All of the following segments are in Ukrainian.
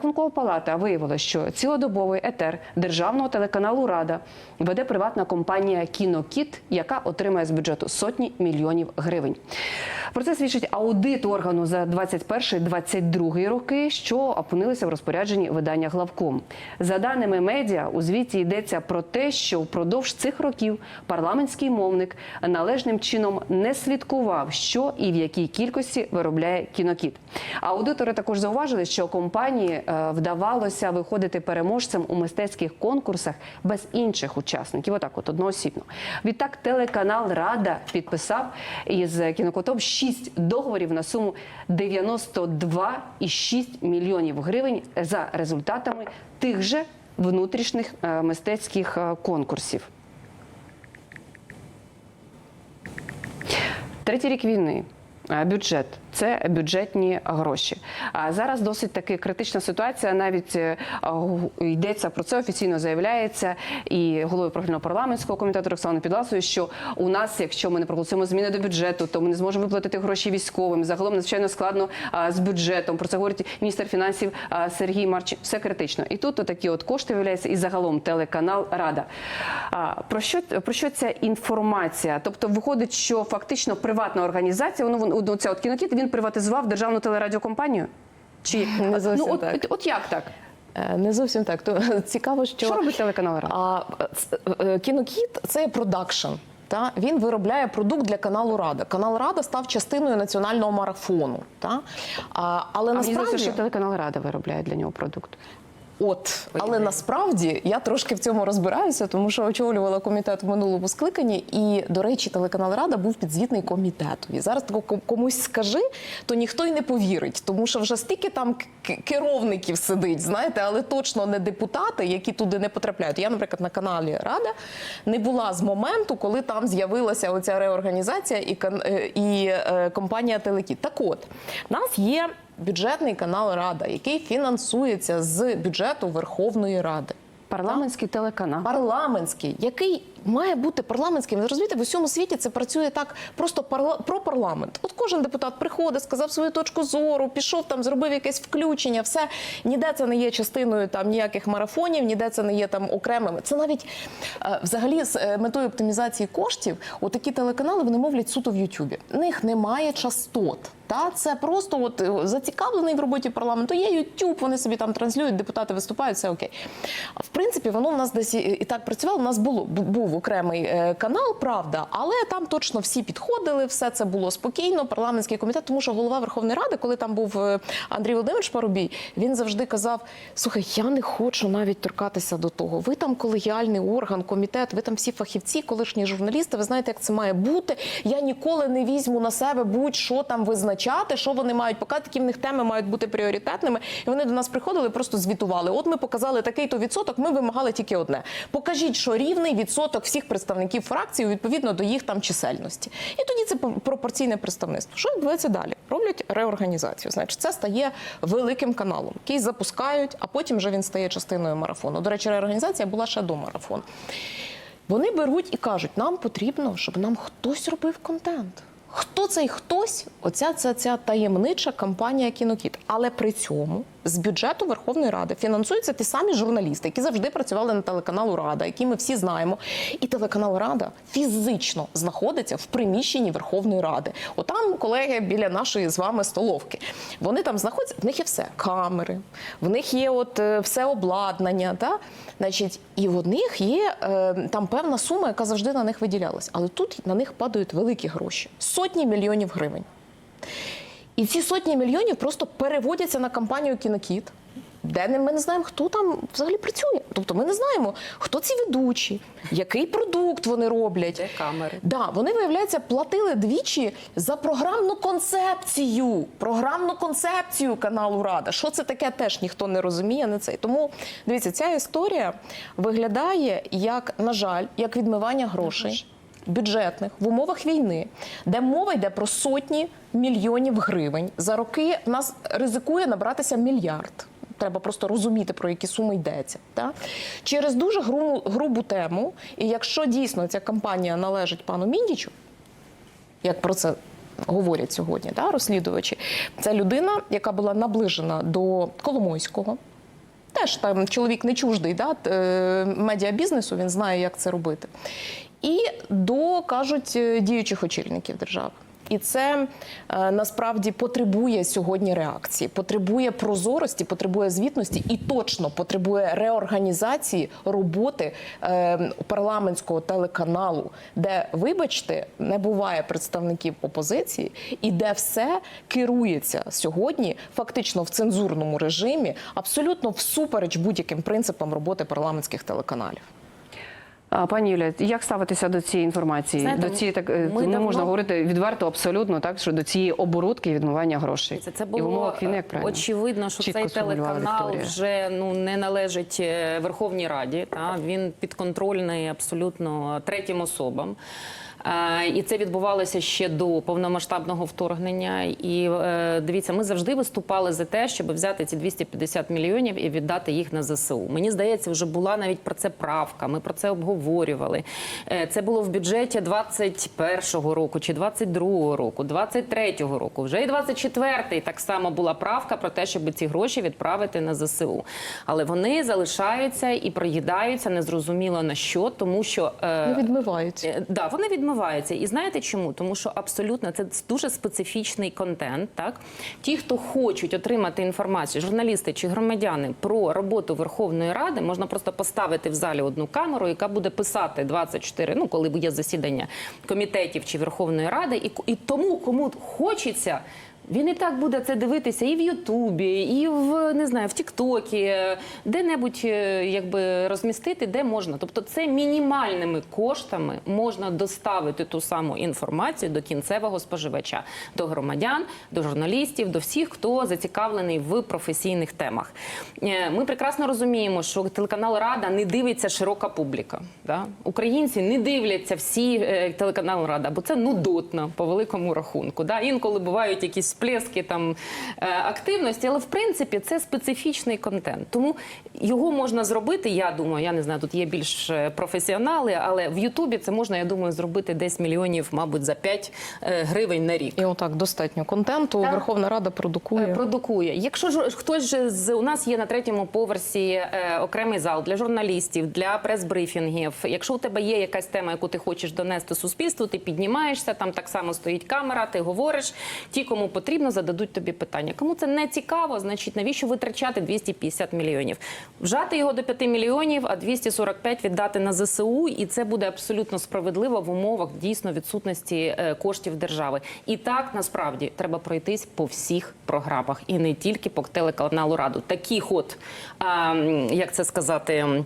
Рахункова палата виявила, що цілодобовий етер державного телеканалу Рада веде приватна компанія Кінокіт, яка отримає з бюджету сотні мільйонів гривень. Про це свідчить аудит органу за 21-22 роки, що опинилися в розпорядженні видання главком. За даними медіа, у звіті йдеться про те, що впродовж цих років парламентський мовник належним чином не слідкував, що і в якій кількості виробляє кінокіт. Аудитори також зауважили, що компанії вдавалося виходити переможцем у мистецьких конкурсах без інших учасників. Отак, от одноосібно. Відтак, телеканал Рада підписав із кінокотом 6 договорів на суму 92,6 мільйонів гривень за результатами тих же внутрішніх е, мистецьких е, конкурсів. Третій рік війни. Е, Бюджет це бюджетні гроші. А зараз досить таки критична ситуація. Навіть е, йдеться про це офіційно заявляється і головою профільного парламентського комітету Роксана Підласою, що у нас, якщо ми не проголосуємо зміни до бюджету, то ми не зможемо виплатити гроші військовим. Загалом надзвичайно складно з бюджетом. Про це говорить міністр фінансів Сергій Марчин. Все критично. І тут такі от кошти виявляються, і загалом телеканал Рада. Про що про що ця інформація? Тобто, виходить, що фактично приватна організація, воно воно ну, ця от кінокіт, він приватизував державну телерадіокомпанію? Чи Не зовсім ну, от, так. от, от як так? Е, Не зовсім так. То цікаво, що, Що робить телеканал Рада? А, е, кінокіт це продакшн. Та він виробляє продукт для каналу Рада. Канал Рада став частиною національного марафону. Та а, але А насправді що телеканал Рада виробляє для нього продукт. От, але насправді я трошки в цьому розбираюся, тому що очолювала комітет в минулому скликанні, і до речі, телеканал Рада був підзвітний комітетові. Зараз тако комусь скажи, то ніхто й не повірить, тому що вже стільки там к- керовників сидить, знаєте, але точно не депутати, які туди не потрапляють. Я, наприклад, на каналі Рада не була з моменту, коли там з'явилася оця реорганізація і е, і е, компанія Телекіт. Так от, нас є бюджетний канал Рада, який фінансується з бюджету Верховної Ради. Парламентський телеканал. Парламентський, який має бути парламентським. Ви розумієте, в усьому світі це працює так просто парла... про парламент. От кожен депутат приходить, сказав свою точку зору, пішов там, зробив якесь включення. Все ніде це не є частиною там ніяких марафонів, ніде це не є там окремими. Це навіть е, взагалі з е, метою оптимізації коштів. Отакі телеканали вони мовлять суто в Ютубі. В них немає частот. Та це просто от е, зацікавлений в роботі парламенту. Є Ютуб, вони собі там транслюють, депутати виступають, все окей. В принципі, воно в нас десь і так працювало. У нас було бу- був окремий е, канал, правда, але там точно всі підходили, все це було спокійно. Парламентський комітет, тому що голова Верховної Ради, коли там був е, Андрій Володимирович Парубій, він завжди казав: слухай, я не хочу навіть торкатися до того. Ви там колегіальний орган, комітет, ви там всі фахівці, колишні журналісти. Ви знаєте, як це має бути. Я ніколи не візьму на себе будь-що там визначати, що вони мають показати, які в них теми мають бути пріоритетними. І вони до нас приходили, просто звітували. От ми показали такий-то відсоток. Ми вимагали тільки одне: покажіть, що рівний відсоток всіх представників фракції відповідно до їх там чисельності. І тоді це пропорційне представництво. Що відбувається далі? Роблять реорганізацію. Значить, це стає великим каналом, який запускають, а потім вже він стає частиною марафону. До речі, реорганізація була ще до марафону. Вони беруть і кажуть, нам потрібно, щоб нам хтось робив контент. Хто цей хтось? Оця ця, ця таємнича компанія Кінокіт. Але при цьому з бюджету Верховної Ради фінансуються ті самі журналісти, які завжди працювали на телеканалу Рада, які ми всі знаємо. І телеканал Рада фізично знаходиться в приміщенні Верховної Ради. Отам колеги біля нашої з вами столовки. Вони там знаходяться, в них є все: камери, в них є от е, все обладнання. Та? Значить, і в них є е, там певна сума, яка завжди на них виділялась. Але тут на них падають великі гроші сотні мільйонів гривень. І ці сотні мільйонів просто переводяться на кампанію Кінокіт. Де ми не знаємо, хто там взагалі працює. Тобто ми не знаємо, хто ці ведучі, який продукт вони роблять. Де камери? Да, вони виявляється платили двічі за програмну концепцію. Програмну концепцію каналу Рада. Що це таке, теж ніхто не розуміє. Не цей. Тому дивіться, ця історія виглядає як, на жаль, як відмивання грошей. Бюджетних в умовах війни, де мова йде про сотні мільйонів гривень. За роки нас ризикує набратися мільярд. Треба просто розуміти, про які суми йдеться. Та? Через дуже грубу, грубу тему, і якщо дійсно ця кампанія належить пану Міндічу, як про це говорять сьогодні, та, розслідувачі, це людина, яка була наближена до Коломойського. теж там чоловік не чуждий да, е, медіабізнесу, він знає, як це робити. І до кажуть е, діючих очільників держави. І це е, насправді потребує сьогодні реакції, потребує прозорості, потребує звітності і точно потребує реорганізації роботи е, парламентського телеканалу, де, вибачте, не буває представників опозиції, і де все керується сьогодні фактично в цензурному режимі, абсолютно всупереч будь-яким принципам роботи парламентських телеканалів. А, Пані Юля, як ставитися до цієї інформації? Знаєте, до цієї так е, ми ну, давно- можна говорити відверто, абсолютно так, що до цієї оборудки відмивання грошей Це, це і в було умовах війни, як правильно очевидно, що чітко цей телеканал Вікторія. вже ну не належить е, Верховній Раді. Та він підконтрольний абсолютно третім особам. І це відбувалося ще до повномасштабного вторгнення. І е, дивіться, ми завжди виступали за те, щоб взяти ці 250 мільйонів і віддати їх на ЗСУ. Мені здається, вже була навіть про це правка. Ми про це обговорювали. Е, Це було в бюджеті 21-го року чи 22-го року, 23-го року. Вже і 24-й так само була правка про те, щоб ці гроші відправити на ЗСУ. Але вони залишаються і проїдаються незрозуміло на що, тому що Не відмиваються. Е, Да, вони відмиваються. І знаєте чому? Тому що абсолютно це дуже специфічний контент. Так ті, хто хочуть отримати інформацію, журналісти чи громадяни про роботу Верховної Ради, можна просто поставити в залі одну камеру, яка буде писати 24, ну коли буде засідання комітетів чи Верховної Ради, і, і тому, кому хочеться. Він і так буде це дивитися і в Ютубі, і в не знаю, в Тіктокі, де-небудь е, якби розмістити, де можна. Тобто, це мінімальними коштами можна доставити ту саму інформацію до кінцевого споживача, до громадян, до журналістів, до всіх, хто зацікавлений в професійних темах. Е, Ми прекрасно розуміємо, що телеканал Рада не дивиться широка публіка. Да? Українці не дивляться всі е, телеканал Рада, бо це нудотно по великому рахунку. Да? Інколи бувають якісь сплески там е, активності, але в принципі це специфічний контент. Тому його можна зробити. Я думаю, я не знаю, тут є більш е, професіонали, але в Ютубі це можна, я думаю, зробити десь мільйонів, мабуть, за 5 е, гривень на рік. І отак достатньо контенту. Так. Верховна Рада продукує. Продукує. Якщо ж хтось же з у нас є на третьому поверсі окремий зал для журналістів, для прес-брифінгів. Якщо у тебе є якась тема, яку ти хочеш донести суспільству, ти піднімаєшся, там так само стоїть камера, ти говориш. Ті, кому потрібно, зададуть тобі питання. Кому це не цікаво, значить навіщо витрачати 250 мільйонів? Вжати його до 5 мільйонів, а 245 віддати на ЗСУ, і це буде абсолютно справедливо в умовах дійсно відсутності е, коштів держави. І так насправді треба пройтись по всіх програмах, і не тільки по телеканалу Раду. А, м, як це сказати.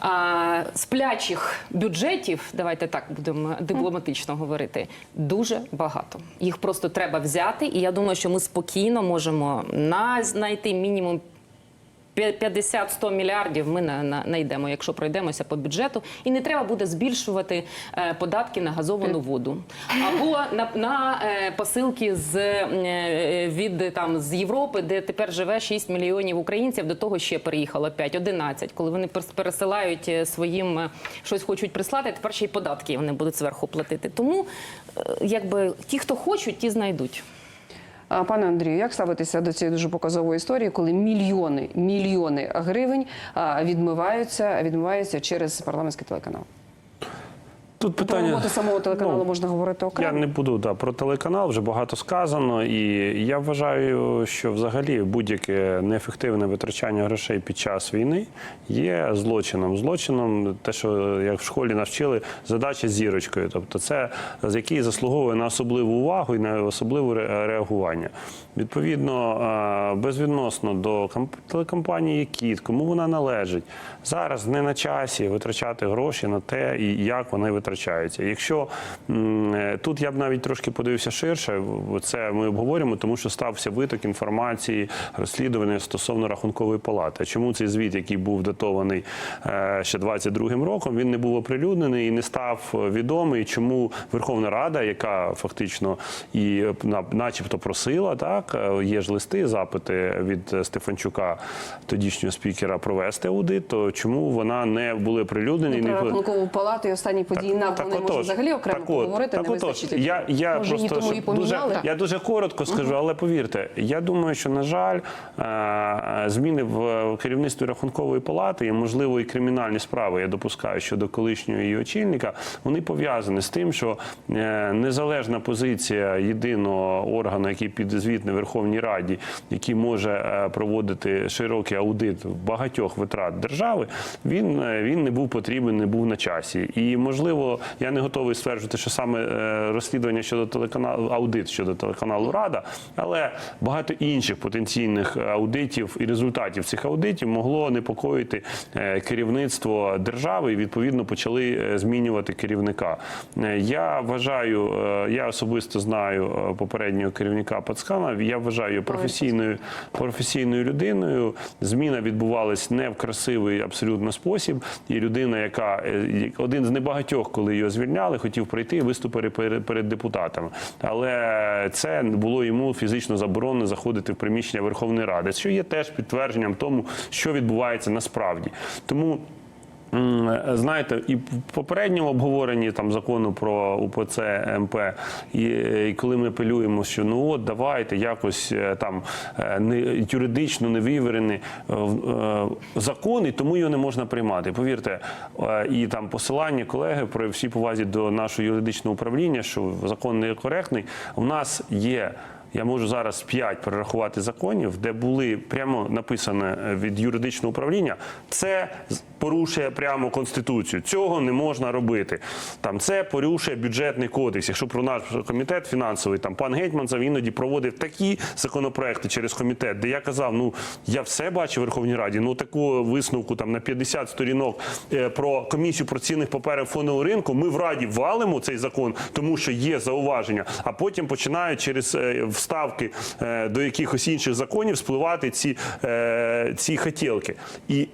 А, сплячих бюджетів, давайте так будемо дипломатично говорити, дуже багато. Їх просто треба взяти, і я думаю, що ми спокійно можемо на знайти мінімум 50-100 мільярдів ми на, на, знайдемо, якщо пройдемося по бюджету, і не треба буде збільшувати е, податки на газовану воду або на, на е, посилки з е, від там з Європи, де тепер живе 6 мільйонів українців. До того ще переїхало 5-11. Коли вони пересилають своїм щось хочуть прислати, тепер ще й податки вони будуть зверху платити. Тому якби ті, хто хочуть, ті знайдуть. Пане Андрію, як ставитися до цієї дуже показової історії, коли мільйони мільйони гривень відмиваються, відмиваються через парламентський телеканал? Тут Про питання роботу самого телеканалу ну, можна говорити Я не буду да, про телеканал, вже багато сказано. І я вважаю, що взагалі будь-яке неефективне витрачання грошей під час війни є злочином. Злочином, те, що як в школі навчили, задача зірочкою. Тобто, це з який заслуговує на особливу увагу і на особливе реагування. Відповідно, безвідносно до телекомпанії Кіт, кому вона належить, зараз не на часі витрачати гроші на те, як вони витрачаються. Якщо е, тут я б навіть трошки подивився ширше, це ми обговорюємо, тому що стався виток інформації, розслідування стосовно рахункової палати. Чому цей звіт, який був датований е, ще 22-м роком, він не був оприлюднений і не став е, відомий, чому Верховна Рада, яка фактично і на- начебто просила, так є ж листи, запити від Стефанчука, тодішнього спікера, провести аудит, то чому вона не були оприлюднені? Про не- рахункову палату і останні події на Так вони можуть взагалі окремо поговорити, не визначити. Я, я Може, просто тому і дуже, я дуже коротко скажу, але повірте, я думаю, що на жаль, е, зміни в керівництві рахункової палати і можливо і кримінальні справи. Я допускаю щодо колишнього її очільника. Вони пов'язані з тим, що е, незалежна позиція єдиного органу, який підзвітний Верховній Раді, який може е, проводити широкий аудит багатьох витрат держави, він, він не був потрібен, не був на часі. І можливо, я не готовий стверджувати, що саме е, розслідування щодо телеканалу, аудит щодо телеканалу Рада, але багато інших потенційних аудитів і результатів цих аудитів могло непокоїти е, керівництво держави і відповідно почали е, змінювати керівника. Я вважаю, я особисто знаю попереднього керівника Пацкана. Я вважаю професійною професійною людиною. Зміна відбувалась не в красивий абсолютно спосіб. І людина, яка один з небагатьох, коли його звільняли, хотів прийти і виступити перед, депутатами. Але це було йому фізично заборонено заходити в приміщення Верховної Ради, що є теж підтвердженням тому, що відбувається насправді. Тому. Знаєте, і в попередньому обговоренні там закону про УПЦ МП, і, і коли ми апелюємо, що ну от давайте якось е, там е, не юридично невивірений е, е, закон, і тому його не можна приймати. Повірте, е, і там посилання колеги при всій повазі до нашого юридичного управління, що закон некоректний. У нас є. Я можу зараз п'ять перерахувати законів, де були прямо написане від юридичного управління. Це порушує прямо конституцію. Цього не можна робити. Там це порушує бюджетний кодекс. Якщо про наш комітет фінансовий, там пан Гетьманцев іноді проводив такі законопроекти через комітет, де я казав: ну я все бачу в Верховній Раді. Ну таку висновку там на 50 сторінок е, про комісію про цінних паперів фондового ринку. Ми в раді валимо цей закон, тому що є зауваження, а потім починають через е, вставки е, до якихось інших законів спливати ці, ці хотілки. І